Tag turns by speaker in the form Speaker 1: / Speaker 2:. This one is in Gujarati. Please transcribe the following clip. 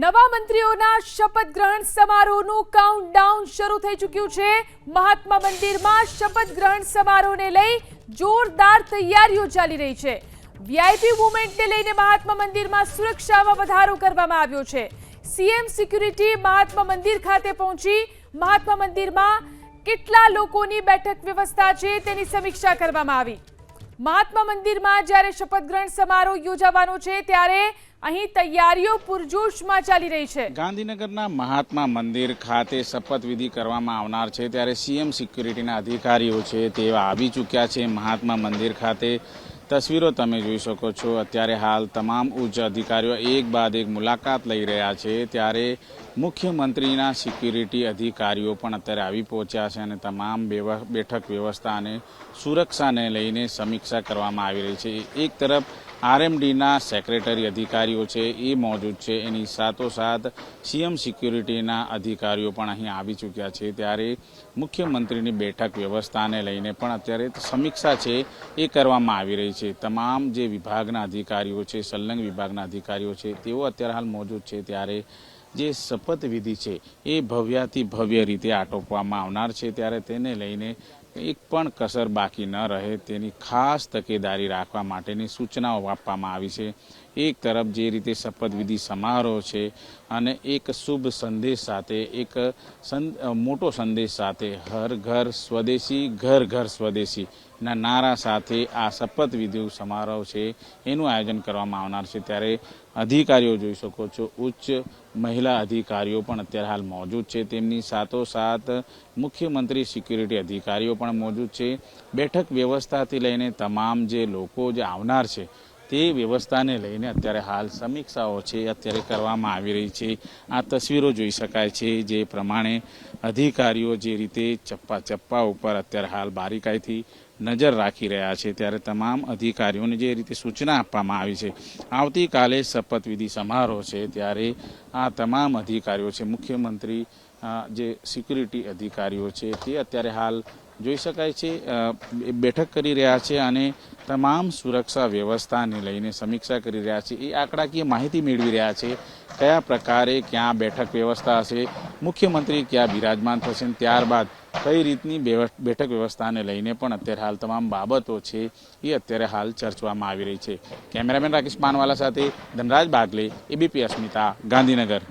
Speaker 1: નવા મંત્રીઓના શપથ ગ્રહણ સમારોહનું કાઉન્ટડાઉન શરૂ થઈ ચૂક્યું છે. મહાત્મા મંદિરમાં શપથ ગ્રહણ સમારોહને લઈ જોરદાર તૈયારીઓ ચાલી રહી છે. વીઆઈપી મુવમેન્ટને લઈને મહાત્મા મંદિરમાં સુરક્ષામાં વધારો કરવામાં આવ્યો છે. સીએમ સિક્યુરિટી મહાત્મા મંદિર ખાતે પહોંચી મહાત્મા મંદિરમાં કેટલા લોકોની બેઠક વ્યવસ્થા છે તેની સમીક્ષા કરવામાં આવી. મહાત્મા મંદિરમાં જ્યારે શપથ ગ્રહણ સમારોહ યોજાવાનો છે, ત્યારે અહીં તૈયારીઓ પૂરજોશમાં ચાલી રહી છે.
Speaker 2: ગાંધીનગરના મહાત્મા મંદિર ખાતે શપથવિધિ કરવામાં આવનાર છે, ત્યારે સીએમ સિક્યુરિટીના અધિકારીઓ છે તેવા આવી ચૂક્યા છે. મહાત્મા મંદિર ખાતે તસવીરો તમે જોઈ શકો છો. અત્યારે હાલ તમામ ઉચ્ચ અધિકારીઓ એક બાદ એક મુલાકાત લઈ રહ્યા છે. ત્યારે મુખ્યમંત્રીના સિક્યુરિટી અધિકારીઓ પણ અત્યારે આવી પહોંચ્યા છે અને તમામ બેઠક વ્યવસ્થા અને સુરક્ષાને લઈને સમીક્ષા કરવામાં આવી રહી છે. એક તરફ આરએમડીના સેક્રેટરી અધિકારીઓ છે, એ મોજૂદ છે. એની સાથોસાથ સીએમ સિક્યુરિટીના અધિકારીઓ પણ અહીં આવી ચૂક્યા છે. ત્યારે મુખ્યમંત્રીની બેઠક વ્યવસ્થાને લઈને પણ અત્યારે સમીક્ષા છે, એ કરવામાં આવી રહી છે. તમામ જે વિભાગના અધિકારીઓ છે, સંલગ્ન વિભાગના અધિકારીઓ છે, તેઓ અત્યારે હાલ મોજૂદ છે. ત્યારે જે શપથવિધિ છે, એ ભવ્યાથી ભવ્ય રીતે આટોપવામાં આવનાર છે. ત્યારે તેને લઈને એક પણ કસર બાકી ન રહે તેની ખાસ તકેદારી રાખવા માટેની સૂચનાઓ આપવામાં આવી છે. એક તરફ જે રીતે શપથવિધિ સમારોહ છે અને એક શુભ સંદેશ સાથે, એક મોટો સંદેશ સાથે, હર ઘર સ્વદેશી, ઘર ઘર સ્વદેશી, ના નારા સાથે આ શપથવિધિ સમારોહ છે, એનું આયોજન કરવામાં આવનાર છે. ત્યારે અધિકારીઓ જોઈ શકો છો, ઉચ્ચ મહિલા અધિકારીઓ પણ અત્યારે હાલ મોજૂદ છે. તેમની સાથોસાથ મુખ્યમંત્રી, સિક્યુરિટી અધિકારીઓ પણ મોજૂદ છે. બેઠક વ્યવસ્થાથી લઈને તમામ જે લોકો જે આવનાર છે તે વ્યવસ્થાને લઈને અત્યારે હાલ સમીક્ષાઓ છે, અત્યારે કરવામાં આવી રહી છે. આ તસવીરો જોઈ શકાય છે જે પ્રમાણે અધિકારીઓ જે રીતે ચપ્પા ચપ્પા ઉપર અત્યારે હાલ બારીકાઈથી નજર રાખી રહ્યા છે, ત્યારે તમામ અધિકારીઓને જે રીતે સૂચના આપવામાં આવી છે. આવતીકાલે શપથવિધિ સમારોહ છે, ત્યારે આ તમામ અધિકારીઓ છે, મુખ્યમંત્રી જે સિક્યુરિટી અધિકારીઓ છે, તે અત્યારે હાલ જોઈ શકાય છે બેઠક કરી રહ્યા છે અને તમામ સુરક્ષા વ્યવસ્થાને લઈને સમીક્ષા કરી રહ્યા છે. એ આંકડાકીય માહિતી મેળવી રહ્યા છે કયા પ્રકારે ક્યાં બેઠક વ્યવસ્થા હશે, મુખ્યમંત્રી ક્યાં બિરાજમાન થશે ત્યારબાદ કઈ રીતની બેઠક વ્યવસ્થાને લઈને પણ અત્યારે હાલ તમામ બાબતો છે એ અત્યારે હાલ ચર્ચવામાં આવી રહી છે. કેમેરામેન રાકેશ પાનવાલા સાથે ધનરાજ બાગલે, એબીપી અસ્મિતા, ગાંધીનગર.